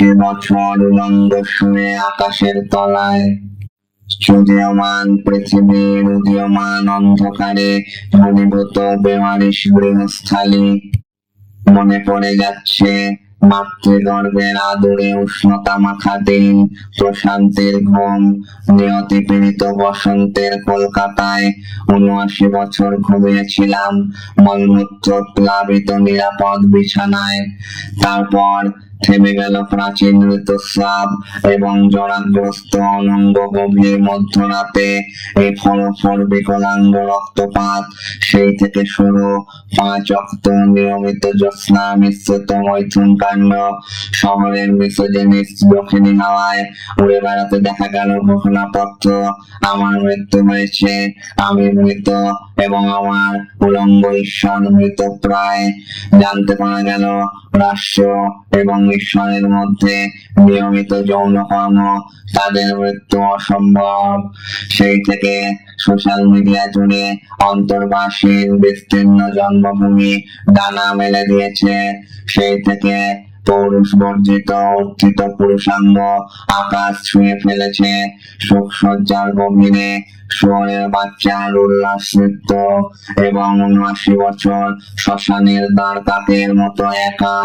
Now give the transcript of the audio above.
উনআশি বছর উলঙ্গ শুয়ে আকাশের তলায়। চুদীয়মান পৃথিবীর উদীয়মান অন্ধকারে, ঘনীভূত বেমারিস গৃহস্থালী মনে পড়ে যাচ্ছে মাতৃগর্ভের আদরে উষ্ণতা মাখা দিন, প্রশান্তির ঘুম, নিয়তি পীড়িত বসন্তের কলকাতায়। উনআশি বছর ঘুমিয়েছিলাম, মলমূত্র প্লাবিত নিরাপদ বিছানায়। তারপর থেমে গেল প্রাচীন ঋতুস্রাব এবং জরাগ্রস্ত অনঙ্গ গভীর মধ্যরাতে এই ফরফর বিকলাঙ্গ রক্তপাত, সেই থেকে শুরু পাঁচ অক্ত নিয়মিত জ্যোৎস্না, মিশ্রিত মৈথুন কাণ্ড, শহরের মিসোজেনিস দক্ষিণী হাওয়ায় উড়ে বেড়াতে দেখা গেল ঘোষণাপত্র আমার মৃত্যু হয়েছে, আমি মৃত এবং আমার উলঙ্গ ঈশ্বর মৃত প্রায়। জানতে পারা গেল রাষ্ট্র এবং ঈশ্বরের মধ্যে নিয়মিত যৌন কর্ম, তাদের মৃত্যু অসম্ভব। সেই থেকে সোশ্যাল মিডিয়া জুড়ে অন্তর্বাসীর বিস্তীর্ণ জন্মভূমি ডানা মেলে দিয়েছে। সেই থেকে পৌরুষ বর্জিত উত্থিত পুরুষাঙ্গ আকাশ ছুঁয়ে ফেলেছে। শোকসজ্জার গভীরে শুয়োরের বাচ্চার উল্লাস নৃত্য এবং উনআশি বছর শ্মশানের দ্বার কাকের মতো একা।